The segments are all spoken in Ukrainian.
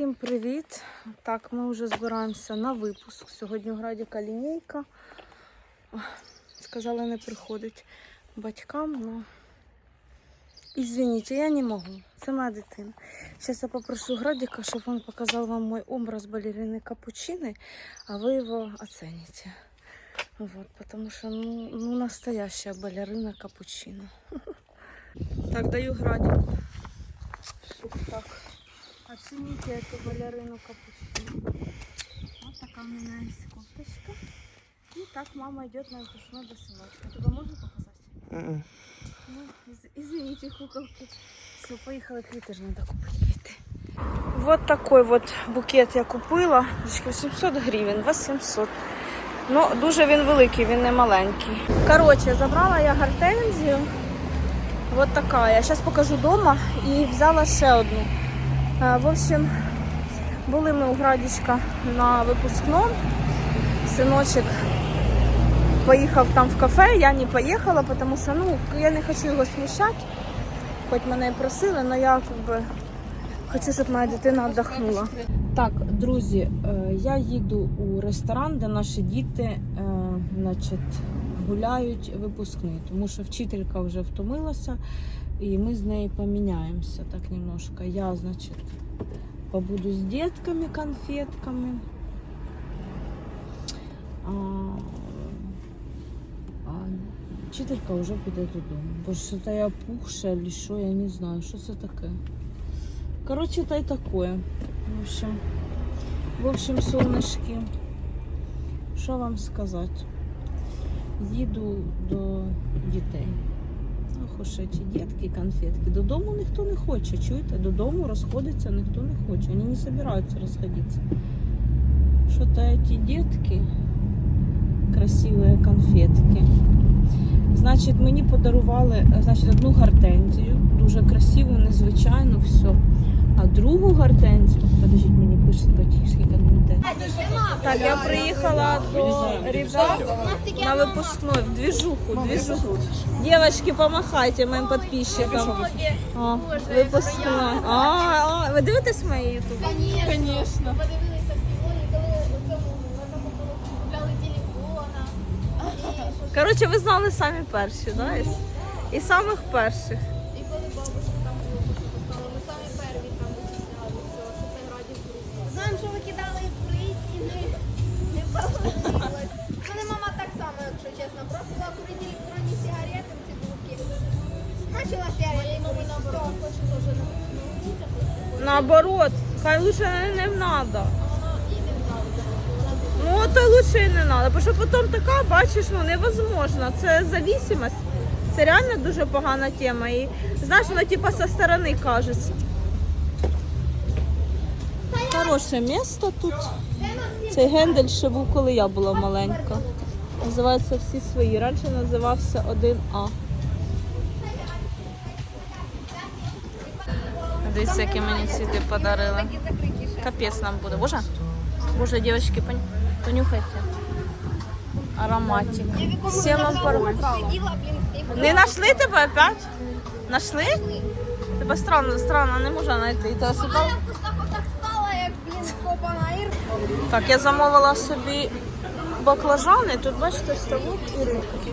Всім привіт! Так, ми вже збираємося на випуск. Сьогодні у Градіка лінійка. Ох, Сказали, не приходить батькам, но Извините, я не можу. Це моя дитина. Зараз я попрошу Градіка, щоб він показав вам мой образ балерини Капучини, а ви його оцените. Вот, потому что, ну, ну, настоящая балерина Капучино. Так, даю Градику. Так. Оцените эту балерину капучино. Вот такая у меня есть кофточка. И так мама идет на выпускной до сыночка. Тебе можно показать? Ну, из- извините, куколки. Все, поехала квіти ж надо купити квіти. Вот такой вот букет я купила. Дочки, 800 гривень, 800. Ну, дуже він великий, він не маленький. Коротше, забрала я гортензію. Вот такая. Я сейчас покажу дома і взяла ще одну. Е, В общем, були ми у Градічка на випускному. Синочок поїхав там в кафе, я не поїхала, тому що ну, я не хочу його смущати. Хоч мене і просили, але я как би, хочу, щоб моя дитина віддохнула. Так, друзі, е, я їду у ресторан, де наші діти е, значить, гуляють випускний, тому що вчителька вже втомилася, і ми з нею поміняємося так немножко. Я, значить, побуду з дітками, конфетками. А, а вчителька вже піде додому. Бо що то я пухша, чи що, я не знаю, що це таке. Коротше, та й таке. В общем, в общем, солнышки, що вам сказати? Їду до дітей. Эти детки, конфетки. Додому ніхто не хоче, чуєте? Додому розходиться ніхто не хоче. Вони не собираються розходитися. Що то эти дітки красиві конфетки. Значить, мені подарували значить, одну гортензію, дуже красиву, незвичайну, все. А другу гортензію, подождіть, мені пишуть батьківський комітет. Так, я приїхала до ребят на выпускной, в движуху, движуху. Девочки, помахайте моим подписчикам. О, выпускной. А, а, ви дивитесь мої ютуби? Телефона. Коротше, ви знали самі перші, да? Із самих перших. Лучше не, надо. Ну, то лучше і не надо, бо що потім така, бачиш, ну невозможно. Це зависимость. Це реально дуже погана тема. І знаєш, воно типа со сторони кажеться. Хороше місто тут. Цей гендель ще був, коли я була маленька. Називається всі свої. Раніше називався 1А. Дивіться, які мені цвіти подарили. Капець нам буде. Боже, боже, дівчатки, понюхайте. Ароматик. Всім вам і Не знайшли тебе опять? Нашли? Тебе странно, странно, не можу знайти. Ти ір. Так, я замовила собі баклажани. Тут, бачите, ставок і рибки.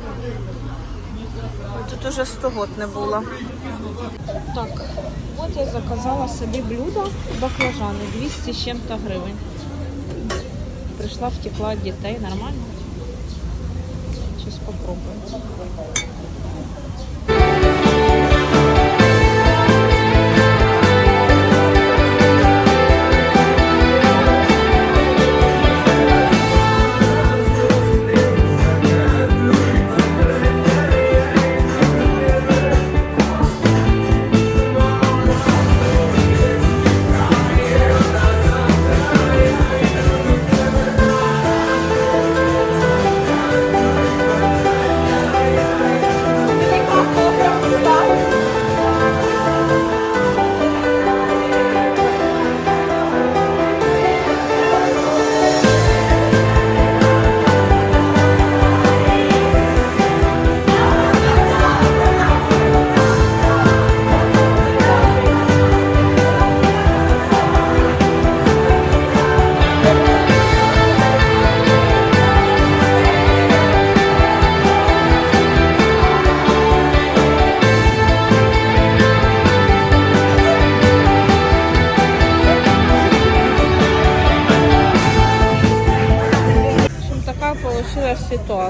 Тут уже 100 год не було. Так, от я заказала собі блюдо баклажани 200 з чим-то гривень. Прийшла, втекла дітей, нормально. Щось попробую.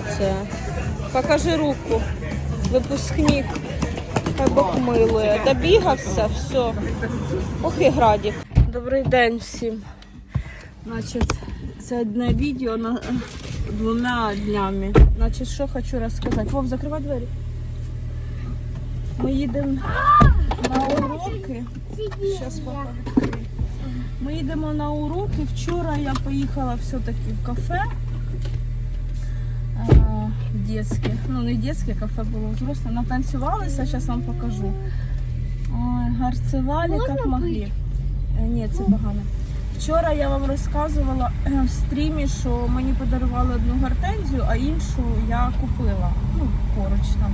Ситуація? Покажи руку. Випускник. Хай Бог милує. Добігався, все. Ох і градік. Добрий день всім. Значить, це одне відео на двома днями. Значить, що хочу розказати. Вов, закривай двері. Ми їдемо на уроки. Щас папа. Ми їдемо на уроки. Вчора я поїхала все-таки в кафе. Детське. Ну, не детське, кафе було взросле. Натанцювалися, зараз вам покажу. Ой, гарцевали, як могли. Е, Ні, це погано. Вчора я вам розказувала е, в стрімі, що мені подарували одну гортензію, а іншу я купила. Ну, поруч там.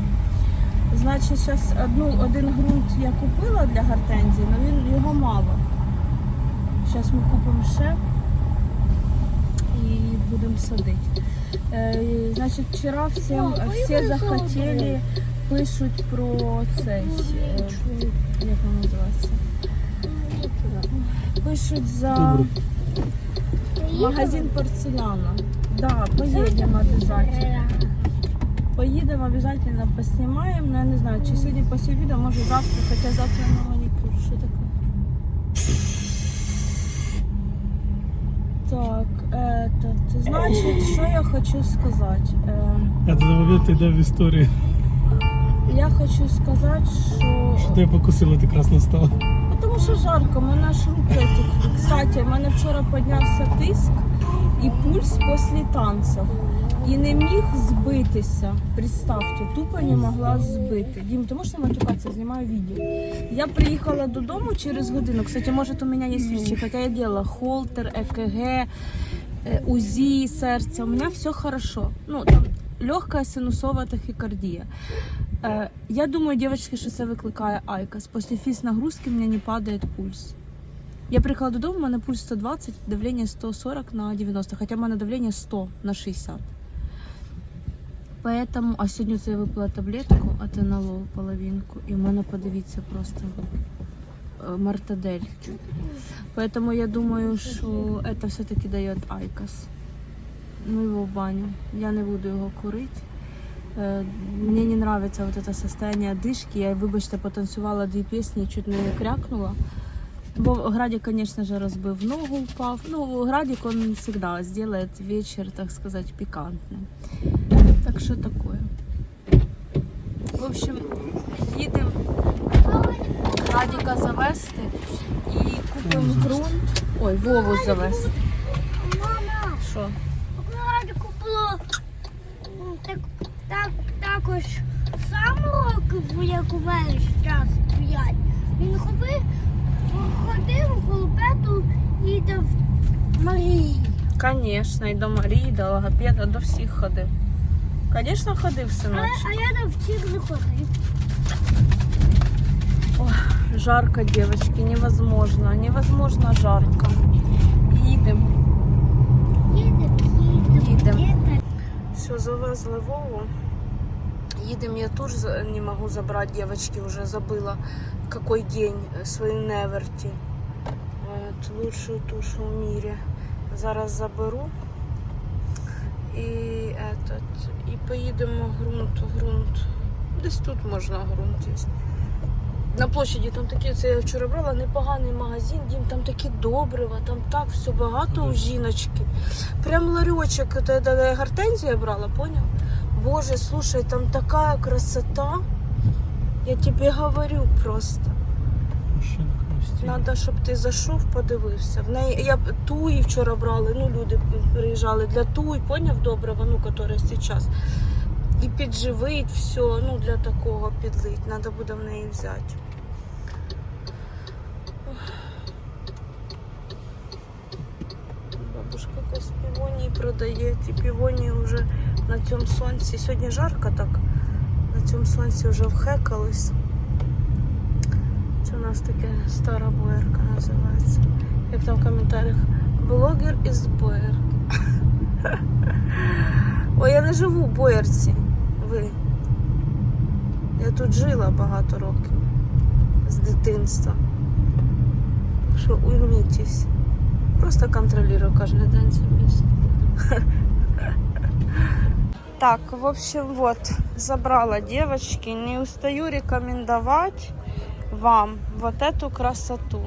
Значить, зараз одну, один ґрунт я купила для гортензії, але він його мало. Зараз ми купимо ще і будемо садити. Е, і, значить, вчора всім, всі захотіли, пишуть про цей, е, як він називається? Пишуть за магазин порцеляна. Да, поїдемо обов'язково. Поїдемо обов'язково, поснімаємо. Ну, я не знаю, чи сьогодні після відео, може завтра, хоча завтра на манікюр. Що таке? Так, этот, значить, що я хочу сказати? Е, Я до моменту йде в історію. я хочу сказати, що... Що тебе покусило, ти красно стала. Ну, Тому що жарко, в мене аж руки. Кстати, в мене вчора піднявся тиск і пульс після танців. І не міг збитися. Представте, тупо не могла збити. Дім, ти можеш не матюкатися, знімаю відео. Я приїхала додому через годину. Кстати, може, у мене є вещи, хоча я делала холтер, ЕКГ, е, УЗІ серця. У мене все хорошо. Ну, там легка синусова тахікардія. Е, Я думаю, девочки, що це викликає айкос. Після фіз-нагрузки у мене не падає пульс. Я приїхала додому, у мене пульс 120, давлення 140 на 90, хоча в мене давлення 100 на 60. Поэтому, а сьогодні це я випила таблетку атенолол половинку, і в мене подивіться просто мартадель. Поэтому я думаю, що это все-таки дає айкос. Ну его в баню. Я не буду його курити. Э, Мне не нравится вот это состояние дышки. Я, вибачте, потанцювала дві пісні, чуть не крякнула. Бо Градик, конечно же, разбив ногу, упав. Ну, Градик, он всегда сделает вечер, так сказать, пикантным. Так что такое. В общем, їдемо Градика завести і купимо ґрунт. Ой, Вову завести. Мама, Що? Раді купила м, так, так, також сам років, як у мене зараз п'ять. Він ходив, ходив у холопету і до Марії. Конечно, і до Марії, до логопеда, до всіх ходив. Конечно, ходив, А, а я до всіх не ходив Жарко, девочки, невозможно. Невозможно жарко. Їдемо. Їдемо, їдемо, Їдемо. їдемо. Все, завезли Вову. Едем, я тоже за- не могу забрать, девочки, уже забыла, какой день э, свою Неверти. Вот, лучшую тушу в мире. Зараз заберу. І, этот, і поїдемо ґрунт, ґрунт. Десь тут можна ґрунт є. На площаді там такі, це я вчора брала, непоганий магазин, дім, там такі добрива, там так все багато у жіночки. Прям ларечок, это, это, я гортензию брала, понял? Боже, слушай, там такая красота. Я тебе говорю просто. Надо, щоб ти зайшов, подивився. В неї я туї вчора брали, ну люди приїжджали для туї, поняв доброго, ну, которая сейчас. І підживить все, ну для такого підлить. Надо буде в неї взяти. Бабушка якась півонії продає. Ті півонії вже на цьому сонці. Сьогодні жарко так. На цьому сонці вже вхекались. Це у нас таке стара боярка називається. Як там в коментарях. Блогер із боярки. Ой, я не живу в боярці. Ви. Я тут жила багато років. З дитинства. Так Що уймітесь. Просто контролюю кожен день це місце. Так, в общем, вот, забрала девочки. Не устаю рекомендовать вам вот эту красоту.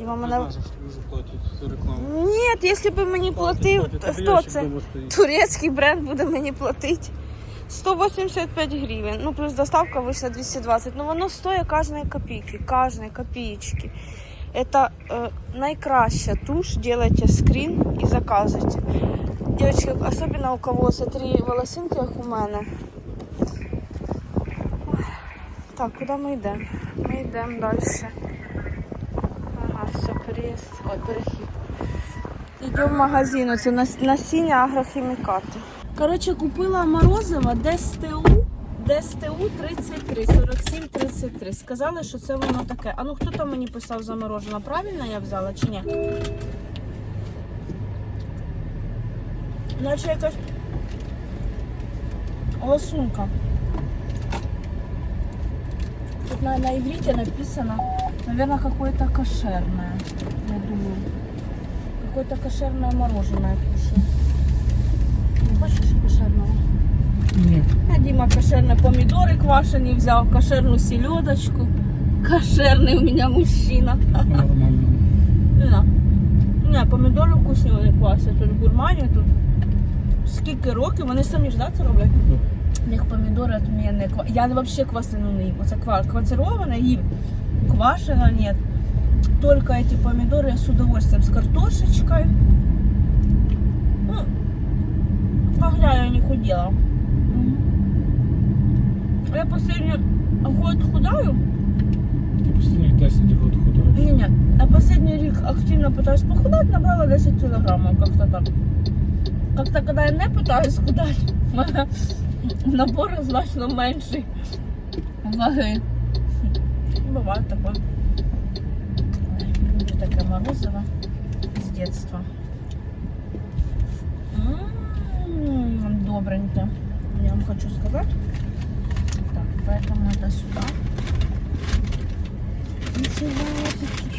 І мама на... за що дуже платять за рекламу. Ні, якщо б мені платив, то хто це? Турецький бренд буде мені платити. 185 гривень, ну плюс доставка вийшла 220. Ну воно стоїть кожної копійки, кожної копійки. Это э, найкраща тушь, делайте скрин и заказывайте. Девочки, особенно у кого смотри, волосинки, як у мене. Ой. Так, куди ми йдемо? Ми йдемо далі. Ага, все, переїзд. Ой, перехід. Йдемо в магазин, це нас- насіння агрохімікати. Коротше, купила морозиво ДСТУ, ДСТУ 33, 47, 33. Сказали, що це воно таке. А ну хто там мені писав заморожено? Правильно я взяла чи ні? Наче якась лосунка. Тут на, на иврите написано, наверное, какое-то кошерное, я думаю. Какое-то кошерное мороженое кушаю Не хочешь кошерного? Ні. А Дима кошерные помидоры квашеные взял, кошерную селедочку. Кошерный у меня мужчина. Нормально. Не, не помідори вкусні вони квасять. Тут гурмані тут. Скільки років, вони самі ж да, це роблять? У них помідори отмінні. Ква- Я взагалі квасину не їм. Оце ква- консервоване їм. Квашено нет. Только эти помидоры я с удовольствием с картошечкой. Могля я не худела. Мгм. Я последний год худаю. Ти постійно 10 років ходиш. Не, не. А последний рік активно пытаюсь похудать, набрала 10 килограммов как-то так. Как-то, когда я не пытаюсь худать, у мене набор значно менший ваги. Бывает такое. Ой, Люблю таке морозиво з детства. М, Добренько. Я вам хочу сказать. Так, поэтому это сюда.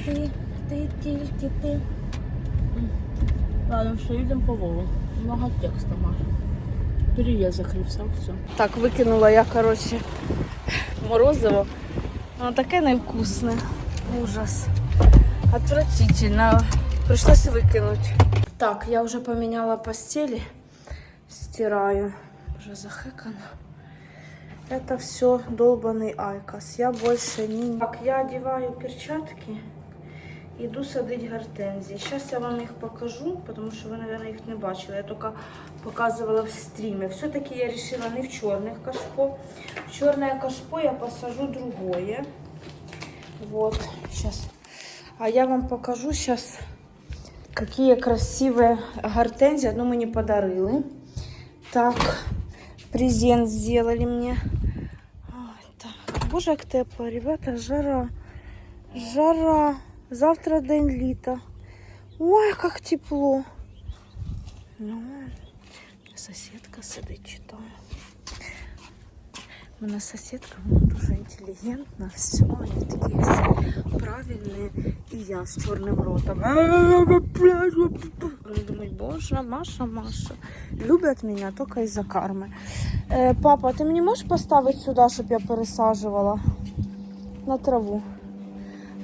Ти, ти, тільки ти. Ладно, все, йдемо по Вову. Много текста, Маша. Переїзд закрився, все. Так, викинула я, коротше, морозиво. Воно таке невкусне. Ужас. Отвратительно. Пришлось викинути. Так, я вже поміняла постелі Стираю. Вже захекано. Это все долбанный айкос. Я больше не... Так, я одеваю перчатки. Иду садить гортензии. Сейчас я вам их покажу, потому что вы, наверное, их не бачили. Я только показывала в стриме. Все-таки я решила не в черных кашпо. В черное кашпо я посажу другое. Вот, сейчас. А я вам покажу сейчас, какие красивые гортензии. Одну мне подарили. Так, презент сделали мне. Ой, так. Боже, як тепло, ребята, жара. Жара. Завтра день літа. Ой, як тепло. Ну, сусідка сидить, читає. У мене вона дуже інтелігентна, все, вони такі всі правильні. І я з чорним ротом. Вони думають, боже, Маша, Маша. Люблять мене тільки із-за карми. Е, папа, ти мені можеш поставити сюди, щоб я пересаджувала на траву?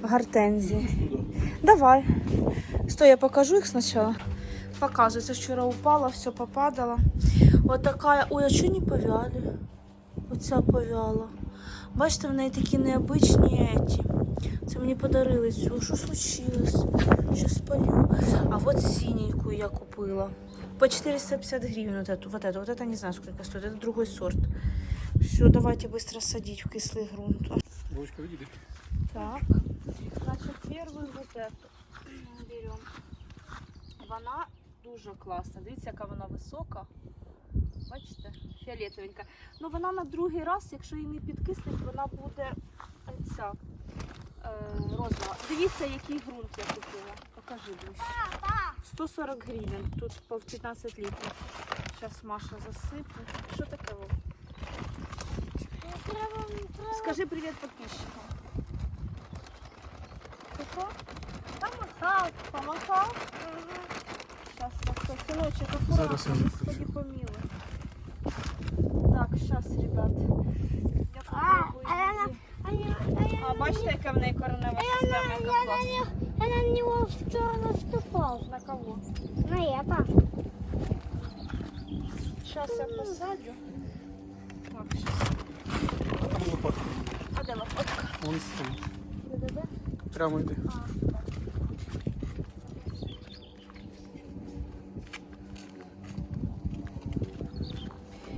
Гортензії. Давай. Стой, я покажу їх спочатку. Показується, вчора упала, все попадало. Вот такая. Ой, а чого не повяли? Оця повяла. Бачите, в неї такі необичні еті. Це мені подарили цю. Що случилось? Що спалю. А вот синенькую я купила. По 450 гривен вот эту. Вот эту. Вот это не знаю, сколько стоит. Это другой сорт. Все, давайте быстро садить в кислый грунт. Вовочка, видите? Так, значить, первую вот эту берем. Вона дуже класна. Дивіться, яка вона висока. Бачите? Фіолетовенька. Ну вона на другий раз, якщо її не підкиснуть, вона буде ця е, розова. Дивіться, який ґрунт я купила. Покажи ближче. 140 гривень. Тут по 15 літрів. Зараз Маша засипе. Що таке? Вов? Скажи привіт підписчикам. Помахал? Сейчас, сыночек, аккуратно, Зараз господи помилуй. Я її. А бачите, яка в неї коренева система, яка класна. Я на него вчера наступал. На кого? На это. Зараз я посаджу. Так, щас. А там лопатка. А де лопатка? Вон стоїть. Прямо йди.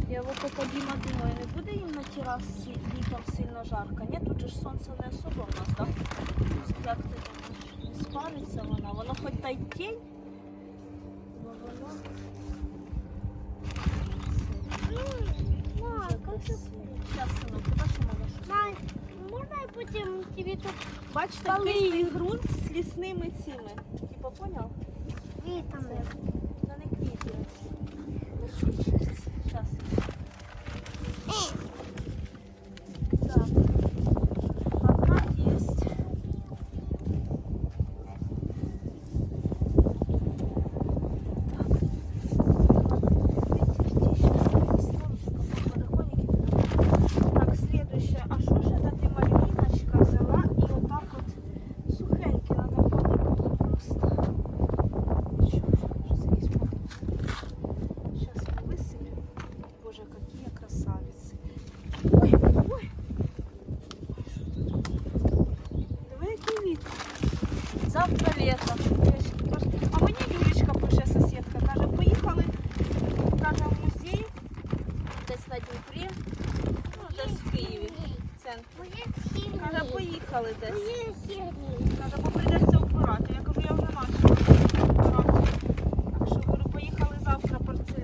Я вот это Дима думаю, не буде їм на терасі літом сильно жарко? Ні, тут же ж сонце не особо в нас, так? Як ти думаєш? Не спариться вона? Воно хоч та й тінь, бо воно Мам, как ты... Зараз, синок, ти бачиш, у мене? Мам, можно я потом тебе тут Бачите, кислий ґрунт з лісними цими. Типа, поняв? витамин? Ну не квіти. Зараз.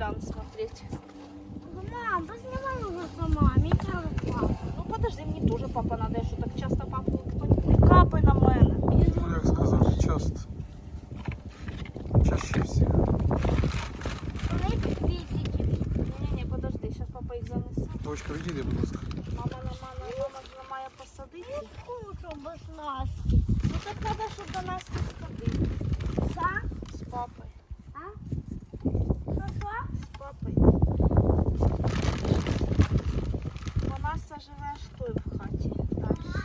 Завтра смотреть. Мам, поснимай его сама, меня рука. Ну подожди, мне тоже папа надо, що так часто папу ніхто не капай на мене. Ну, як сказати, часто. Чаще всього. Ні-ні, подожди, зараз папа їх занесе. Дочка, відійди, будь ласка. Мама не мама, мама ж не має посадити. Кушал бы с нас. Ну так треба, щоб до нас не сходити. Да? З папою. А? Что-что? З папою. Бо Аж той в хаті. Дальше.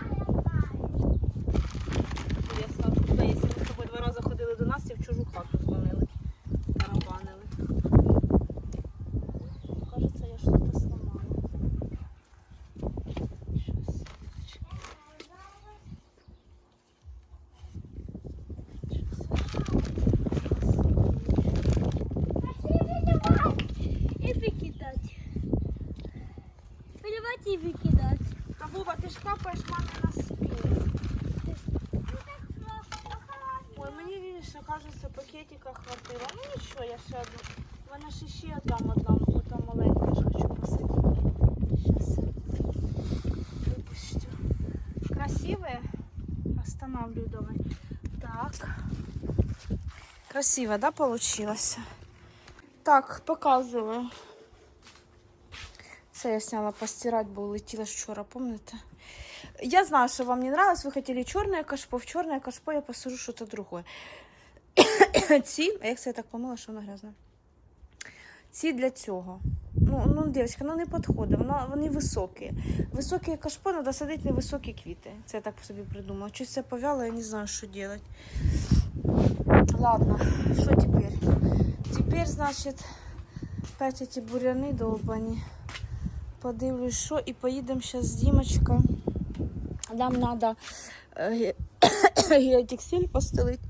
Інтересно, ми з тобою два рази ходили до нас і в чужу хату Ну нічого, я ще одну. Мене ще ще там одна, ота маленька, я ж хочу посадити. Сейчас выпущу. Красивые? Останавливаю давай. Так. Красиво, да, получилось? Так, показываю. Це я сняла постирать, бо улетіла вчора, помните? Я знаю, что вам не нравилось, вы хотели черное кашпо. В черное кашпо я посажу что-то другое. Ці, а як це я так помила, що вона грязна? Ці для цього. Ну, ну, дівчатка, ну не підходить, воно, вони високі. Високі кашпо треба садити на високі квіти. Це я так собі придумала. Щось це повяло, я не знаю, що робити. Ладно, що тепер? Тепер, значить, опять эти буряни долбані. Подивлюсь, що, і поїдемо зараз з Дімочка. Нам треба геотекстиль постелити.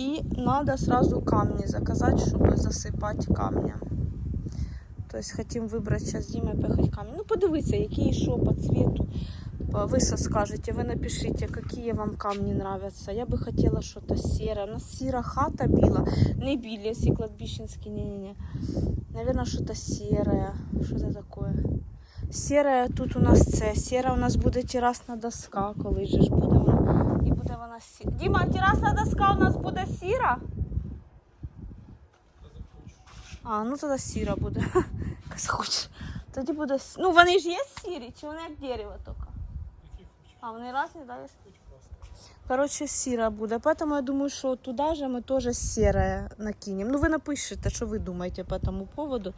І треба сразу камні заказати, щоб засипати камнем. Тобто хотім вибрати зараз з Дімою поїхати камні. Ну, подивіться, які що по цвету. Ви що скажете, ви напишите, які вам камні нравятся. Я би хотіла щось сіре. У нас сіра хата біла, не білі, всі кладбищенські, ні-ні-ні. Наверное, что-то серое. Что это такое? Серое тут у нас це. Сера у нас буде терасна доска, коли же ж буде вона. І буде вона сіра. Діма, терасна доска у нас буде сіра? А, ну тоді сіра буде. Тоді буде. Ну, вони ж є сірі, чи вони як дерево тільки? А, вони різні, да? Короче, сіра буде. Поэтому я думаю, що туди же ми теж серое накинем. Ну, ви напишете, що ви думаєте по этому поводу.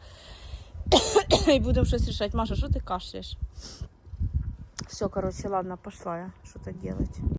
І будемо щось рішати. Маша, що ти кашляєш? Все, коротше, ладно, пошла я. Що то делать?